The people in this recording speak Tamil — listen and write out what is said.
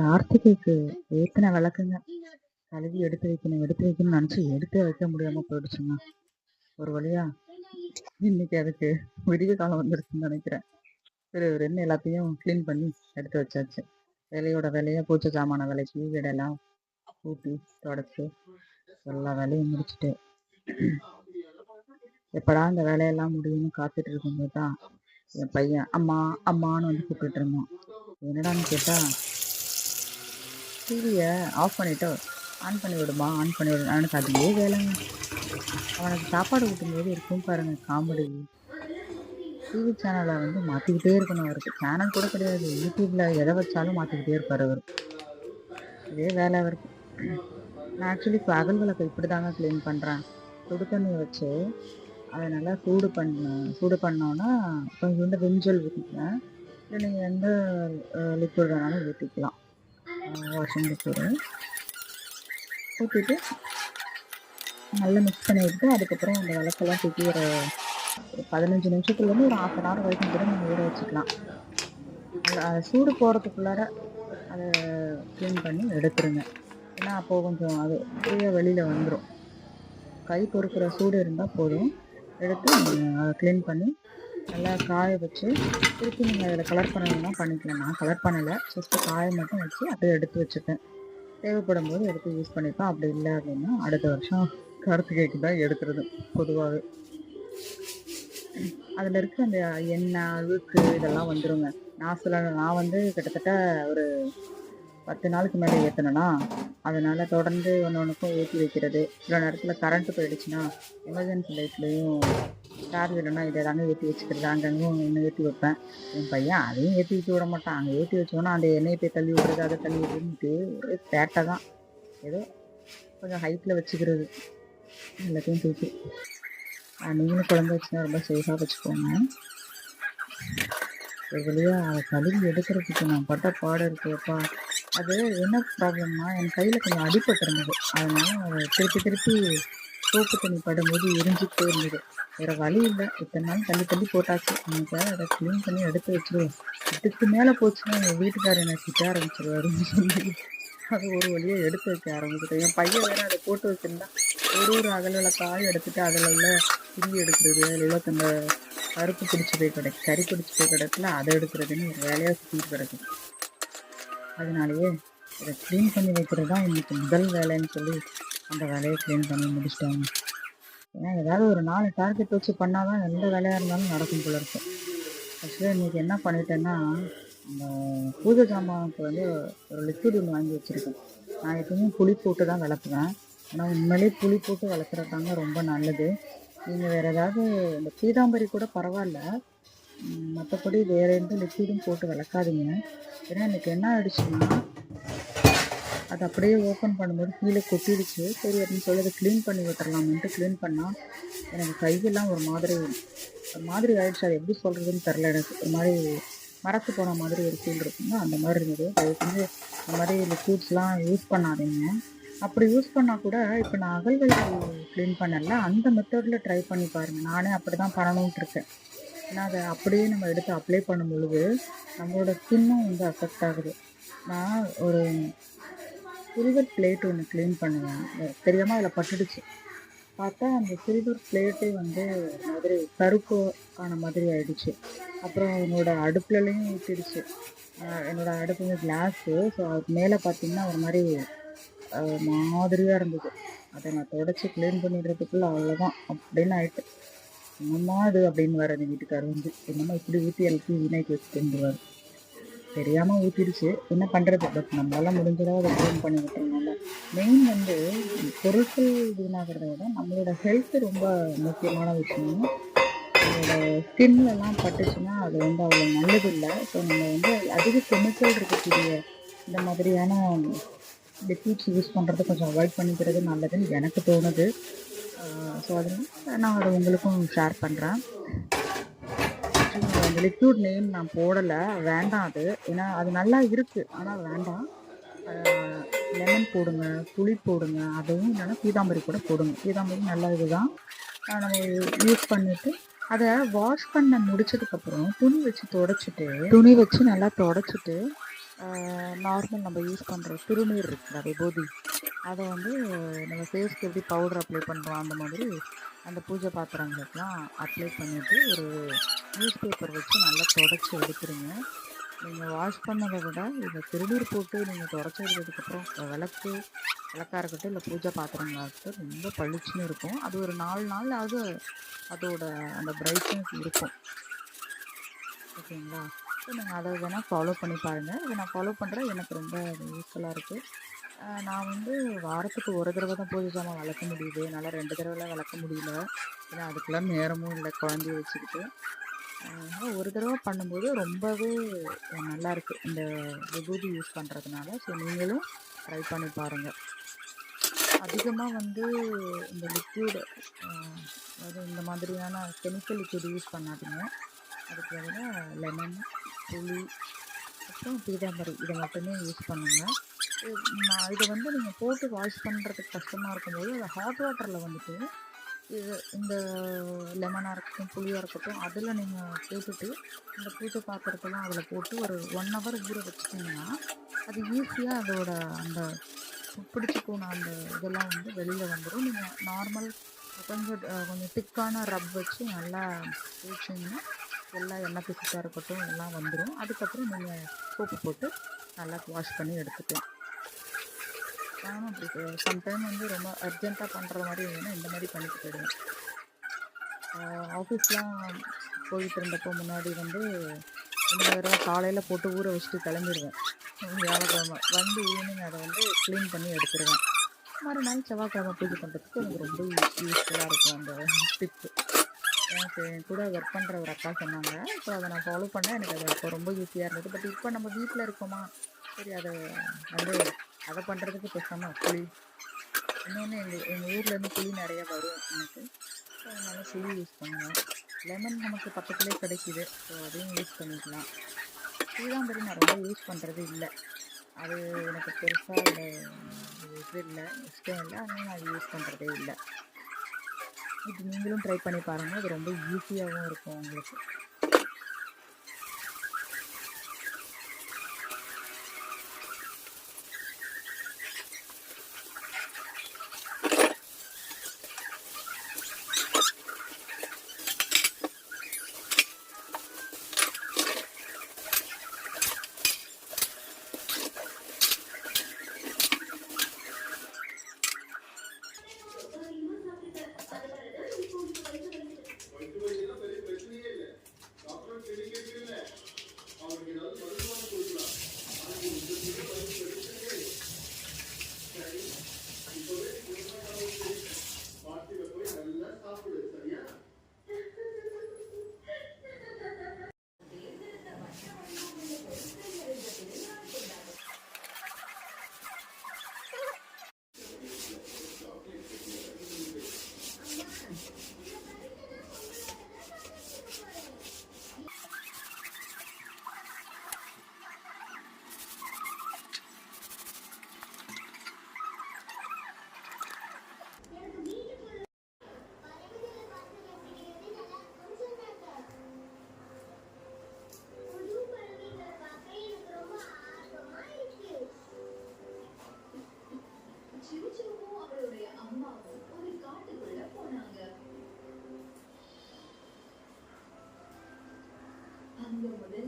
கார்த்திகைக்கு ஏத்தின விளக்குங்க. கழுவி எடுத்து வைக்கணும் எடுத்து வைக்கணும்னு நினச்சி எடுத்து வைக்க முடியாம போயிடுச்சுங்க. ஒரு வழியா இன்னைக்கு அதுக்கு விடிய காலம் வந்துருச்சுன்னு நினைக்கிறேன். சரி ஒரு எல்லாத்தையும் க்ளீன் பண்ணி எடுத்து வச்சாச்சு. வேலையோட வேலையை பூச்சை சாமான வேலைக்கு வீடெல்லாம் கூட்டி தொடச்சி எல்லா வேலையும் முடிச்சுட்டு. எப்படா இந்த வேலையெல்லாம் முடியும்னு காத்துட்டு இருக்கும்போது தான் என் பையன் அம்மா அம்மான்னு வந்து கூப்பிட்டு இருந்தான். என்னடான்னு கேட்டா டிவியை ஆஃப் பண்ணிவிட்டு ஆன் பண்ணி விடுமா? ஆன் பண்ணி விடு. அவனுக்கு அதுவே வேலைங்க. அவனுக்கு சாப்பாடு ஊட்டும்போது இருக்கும் பாருங்க காமெடி டிவி சேனலை வந்து மாற்றிக்கிட்டே இருக்கணும். அவருக்கு சேனல் கூட கிடையாது. யூடியூப்பில் எதை வச்சாலும் மாற்றிக்கிட்டே இருப்பார் அவர். இதே வேலை அவருக்கு. நான் ஆக்சுவலி இப்போ விளக்கு இப்படி தாங்க க்ளீன் பண்ணுறேன் சுடு தண்ணி வச்சு அதை நல்லா சூடு பண்ண சூடு பண்ணோன்னா கொஞ்சோண்டு விஞ்சல் ஊற்றிக்கிறேன் இல்லை நீங்கள் எந்த லிக்விட் வேணாலும் ஊற்றிக்கலாம் வாஷிங் லிக்விடு ஊற்றிட்டு நல்லா மிக்ஸ் பண்ணி விட்டு அதுக்கப்புறம் அந்த விளக்கெல்லாம் தூக்கி ஒரு ஒரு பதினஞ்சு நிமிஷத்துலேருந்து ஒரு ஆஃப் அன் ஹவர் வரைக்கும் கூட நம்ம ஊற வச்சுக்கலாம். அதை சூடு போகிறதுக்குள்ளார அதை க்ளீன் பண்ணி எடுத்துருங்க. ஏன்னா அப்போது கொஞ்சம் அது ஃப்ரீயாக வெளியில் வந்துடும் கை பொறுக்கிற சூடு இருந்தால் போதும். எடுத்து அதை க்ளீன் பண்ணி நல்லா காய வச்சு திருப்பி நீங்கள் அதில் கலர் பண்ணணும்னா பண்ணிக்கலாம் நான் கலர் பண்ணலை ஜஸ்ட்டு காய மட்டும் வச்சு அப்படியே எடுத்து வச்சுப்பேன். தேவைப்படும் போது எடுத்து யூஸ் பண்ணிப்பேன். அப்படி இல்லை அப்படின்னா அடுத்த வருஷம் கார்த்திகைக்கு தான் எடுக்கிறது பொதுவாகவே அதில் இருக்க அந்த எண்ணெய் அழுக்கு இதெல்லாம் வந்துருங்க. நான் சில நான் வந்து கிட்டத்தட்ட ஒரு பத்து நாளுக்கு மேலே ஏற்றினேன்னா அதனால் தொடர்ந்து ஒன்று ஒன்றுக்கும் ஏற்றி வைக்கிறது. சில நேரத்தில் கரண்ட்டு போயிடுச்சுன்னா எமர்ஜென்சி லைட்லேயும் சார்ஜ் இல்லைன்னா இதை தாங்க ஏற்றி வச்சுக்கிறது அங்கங்கே ஒன்று ஏற்றி வைப்பேன். என் பையன் அதையும் ஏற்றி வச்சு விட மாட்டான். அங்கே ஏற்றி வச்சோன்னா அந்த எண்ணெயை போய் தள்ளி விடுறது அதை தள்ளி விடுறதுன்ட்டு ஒரே சேட்டை தான். ஏதோ கொஞ்சம் ஹைட்டில் வச்சுக்கிறது. எல்லாத்தையும் தூக்கி. நீங்களும் குழந்தை வச்சுன்னா ரொம்ப சேஃபாக வச்சுக்கோங்க. ஒரு அதை கழுவி எடுக்கிறதுக்கு நான் பட்ட பாடம் இருக்குப்பா அது என்ன ப்ராப்ளம்னா என் கையில் கொஞ்சம் அடிபட்டு அதனால் அதை திருப்பி திருப்பி சோப்பு தண்ணி படும்போது எரிஞ்சுக்கிட்டே இருந்தது. வேற வழி இல்லை. இத்தனை நாள் தள்ளி தள்ளி போட்டாச்சு. இன்னைக்கு அதை க்ளீன் பண்ணி எடுத்து வச்சிருவோம். இதுக்கு மேலே போச்சுன்னா என் வீட்டுக்காரர் என்ன திட்ட ஆரம்பிச்சிருவாருன்னு சொல்லி அது ஒரு வழியை எடுத்து வைக்க ஆரம்பிச்சிட்டேன். என் பையன் வேற அதை போட்டு வச்சிருந்தா ஒரு ஒரு அகல காய் எடுத்துட்டு அதில் உள்ள கிண்டி எடுக்கிறது அதில் உள்ள அந்த கருப்பு பிடிச்சி போய் கிடக்கு கறி பிடிச்சி போய் கிடக்குல அதை எடுக்கிறதுன்னு ஒரு வேலையாக சுற்றிட்டு கிடக்குது அதனாலேயே இதை க்ளீன் பண்ணி வைக்கிறது தான் இன்னைக்கு முதல் வேலைன்னு சொல்லி அந்த வேலையை க்ளீன் பண்ணி முடிச்சிட்டாங்க. ஏன்னா ஏதாவது ஒரு நாலு டார்கெட் வச்சு பண்ணால் தான் எந்த வேலையாக இருந்தாலும் நடக்கும் போல இருக்கும் ஆக்சுவலாக இன்றைக்கி என்ன பண்ணிட்டேன்னா அந்த பூஜை சாமானுக்கு வந்து ஒரு லிக்விட் ஒன்று வாங்கி வச்சுருக்கேன். நான் எப்பவுமே புளி போட்டு தான் விளக்குவேன். ஆனால் உண்மையிலேயே புளி போட்டு விளக்குறது தாங்க ரொம்ப நல்லது. நீங்கள் வேறு ஏதாவது இந்த பீதாம்பரி கூட பரவாயில்ல. மற்றபடி வேறு எந்த லிக்விடும் போட்டு வளர்க்காதீங்க ஏன்னா எனக்கு என்ன ஆயிடுச்சுன்னா அது அப்படியே ஓப்பன் பண்ணும்போது கீழே கொட்டிடுச்சு. சரி அப்படின்னு சொல்லி அதை க்ளீன் பண்ணி விட்டுறலாமேன்ட்டு க்ளீன் பண்ணால் எனக்கு கையெல்லாம் ஒரு மாதிரி ஒரு மாதிரி ஆயிடுச்சு. அது எப்படி சொல்கிறதுன்னு தெரில எனக்கு. ஒரு மாதிரி மரத்து போன மாதிரி ஒரு ஃபீல் இருக்குங்க. அந்த மாதிரி இருந்தது. அது வந்து இந்த மாதிரி லிக்விட்ஸ்லாம் யூஸ் பண்ணாதீங்க. அப்படி யூஸ் பண்ணால் கூட இப்போ நான் அகல்கள் க்ளீன் பண்ணல. அந்த மெத்தடில் ட்ரை பண்ணி பாருங்கள் நானே அப்படி தான் பண்ணணுன்ட்டு இருக்கேன். ஏன்னா அதை அப்படியே நம்ம எடுத்து அப்ளை பண்ணும் பொழுது நம்மளோட ஸ்கின்னும் வந்து அஃபெக்ட் ஆகுது. நான் ஒரு சில்வர் பிளேட் ஒன்று க்ளீன் பண்ணுவேன் தெரியாமல் அதில் பட்டுடுச்சு. பார்த்தா அந்த சில்வர் பிளேட்டே வந்து மாதிரி கருப்பு ஆன மாதிரி ஆயிடுச்சு. அப்புறம் என்னோடய அடுப்புலலையும் ஊற்றிடுச்சு என்னோடய அடுப்பு வந்து கிளாஸு ஸோ அதுக்கு மேலே பார்த்தீங்கன்னா ஒரு மாதிரி மாதிரியாக இருந்தது. அதை நான் தொடச்சி க்ளீன் பண்ணிடுறதுக்குள்ளே அவ்வளோதான் அப்படின்னு ஆயிட்டு. என்னம்மா அது அப்படின்னு வர எங்கள் வீட்டுக்காரர் வந்து என்னம்மா இப்படி ஊற்றி எழுப்பி வீணாக்கி வச்சுட்டு தெரியாமல் ஊற்றிடுச்சு என்ன பண்ணுறது பட் நம்மளால் முடிஞ்சளவு அதை க்ளீன் பண்ணி விட்டுறனால மெயின் வந்து பொருட்கள் வீணாகிறத விட நம்மளோட ஹெல்த் ரொம்ப முக்கியமான விஷயம். நம்மளோட ஸ்கின்லலாம் பட்டுச்சுன்னா அது வந்து அவ்வளோ நல்லது இல்லை ஸோ நம்ம வந்து அதிக கெமிக்கல் இருக்கக்கூடிய இந்த மாதிரியான லிக்விட்ஸ் யூஸ் பண்ணுறது கொஞ்சம் அவாய்ட் பண்ணிக்கிறது நல்லதுன்னு எனக்கு தோணுது. ஸோ அதனால் நான் அதை உங்களுக்கும் ஷேர் பண்ணுறேன் அந்த லிக்யூட் நேம் நான் போடலை. வேண்டாம் அது. ஏன்னா அது நல்லா இருக்குது ஆனால் வேண்டாம். லெமன் போடுங்க புளி போடுங்க. அதுவும் இல்லைன்னா பீதாம்பரி கூட போடுங்க. பீதாம்பரி நல்ல இதுதான். நம்ம யூஸ் பண்ணிவிட்டு அதை வாஷ் பண்ண முடிச்சதுக்கப்புறம் துணி வச்சு தொடச்சிட்டு துணி வச்சு நல்லா தொடச்சிட்டு நார்மல் நம்ம யூஸ் பண்ணுற திருநீர் இருக்குல்ல போதி அதை வந்து நம்ம ஃபேஸ்க்கு எப்படி பவுடர் அப்ளை பண்ணுறோம் அந்த மாதிரி அந்த பூஜை பாத்திரங்களுக்கெலாம் அப்ளை பண்ணிவிட்டு ஒரு நியூஸ் பேப்பர் வச்சு நல்லா தொடச்சி எடுத்துருங்க. நீங்கள் வாஷ் பண்ணதை விட இந்த திருநீர் போட்டு நீங்கள் தொடச்சி எடுத்ததுக்கப்புறம் விளக்கு விளக்காக இருக்கட்டும் இல்லை பூஜை பாத்திரங்களாக இருக்கட்டும் ரொம்ப பளிச்சுன்னு இருக்கும். அது ஒரு நாலு நாள் அது அதோட அந்த பிரைட்னஸ் இருக்கும். ஓகேங்களா? ஸோ நீங்கள் அதை வேணால் ஃபாலோ பண்ணி பாருங்கள் இதை நான் ஃபாலோ பண்ணுறேன் எனக்கு ரொம்ப யூஸ்ஃபுல்லாக இருக்குது நான் வந்து வாரத்துக்கு ஒரு தடவை தான் பூஜை சாமான் வளர்க்க முடியுது. என்னால் ரெண்டு தடவைலாம் வளர்க்க முடியல. ஏன்னா அதுக்கெல்லாம் நேரமும் இல்லை. குழந்தைய வச்சுக்கிட்டு. அதனால் ஒரு தடவை பண்ணும்போது ரொம்பவே நல்லாயிருக்கு இந்த விபூதி யூஸ் பண்ணுறதுனால ஸோ நீங்களும் ட்ரை பண்ணி பாருங்கள் அதிகமாக வந்து இந்த லிக்யூடு அதாவது இந்த மாதிரியான கெமிக்கல் லிக்யூடு யூஸ் பண்ணாதீங்க. அதுக்கு பதிலாக லெமன் புளி அப்புறம் பீதாம்பரி. இதை மட்டுமே யூஸ் பண்ணுங்கள் இதை வந்து நீங்கள் போட்டு வாஷ் பண்ணுறதுக்கு கஷ்டமாக இருக்கும்போது அதை ஹாட் வாட்டரில் வந்துட்டு இது இந்த லெமனாக இருக்கட்டும் புளியாக இருக்கட்டும் அதில் நீங்கள் போட்டுட்டு இந்த பூஜை பாத்திரத்தெல்லாம் அதில் போட்டு ஒரு ஒன் ஹவர் ஊற வச்சுட்டிங்கன்னா அது ஈஸியாக அதோட அந்த பிடிச்சி போன அந்த இதெல்லாம் வந்து வெளியில் வந்துடும் நீங்கள் நார்மல் கொஞ்சம் கொஞ்சம் திக்கான ரப் வச்சு நல்லா தேய்ச்சிங்கன்னா எல்லா எண்ணெய் பிசுட்டாக இருக்கட்டும் எல்லாம் வந்துடும் அதுக்கப்புறம் நீங்கள் சோப்பு போட்டு நல்லா வாஷ் பண்ணி எடுத்துக்கலாம். நானும் அப்படி சம்டைம் வந்து ரொம்ப அர்ஜென்ட்டாக பண்ணுற மாதிரி இருந்ததுன்னா இந்த மாதிரி பண்ணிட்டு போயிடுவேன் ஆஃபீஸ்லாம் போயிட்டு இருந்தப்போ முன்னாடி வந்து இந்த தடவை காலையில் போட்டு ஊற வச்சுட்டு கிளம்பிடுவேன். வியாழக்கிழமை வந்து ஈவினிங் அதை வந்து க்ளீன் பண்ணி எடுத்துருவேன். மறுநாள் செவ்வாய்க்கிழமை பூஜை பண்ணுறதுக்கு எனக்கு ரொம்ப யூஸ்ஃபுல்லாக இருக்கும் அந்த டிப்பு எனக்கு என் கூட ஒர்க் பண்ணுற ஒரு அக்கா சொன்னாங்க. ஸோ அதை நான் ஃபாலோ பண்ணேன். எனக்கு அது அப்போ ரொம்ப ஈஸியாக இருந்தது. பட் இப்போ நம்ம வீட்டில் இருக்கோமா? சரி அதை வந்து அதை பண்ணுறதுக்கு பேசாமல் புளி. இன்னொன்று எங்கள் எங்கள் ஊர்லேருந்து புளி நிறையா வரும் எனக்கு. ஸோ அதனால் புளி யூஸ் பண்ணுவேன் லெமன் நமக்கு பக்கத்துலேயே கிடைக்கிது. ஸோ அதையும் யூஸ் பண்ணிக்கலாம். பீதாம்பரி நான் ரொம்ப யூஸ் பண்ணுறது இல்லை. அது எனக்கு பெருசாக இல்லை இது இல்லை. இஷ்டம் இல்லை. அதனால் நான் யூஸ் பண்ணுறதே இல்லை. இது நீங்களும் ட்ரை பண்ணி பாருங்கள் அது ரொம்ப ஈஸியாகவும் இருக்கும் உங்களுக்கு. வாங்கும் போது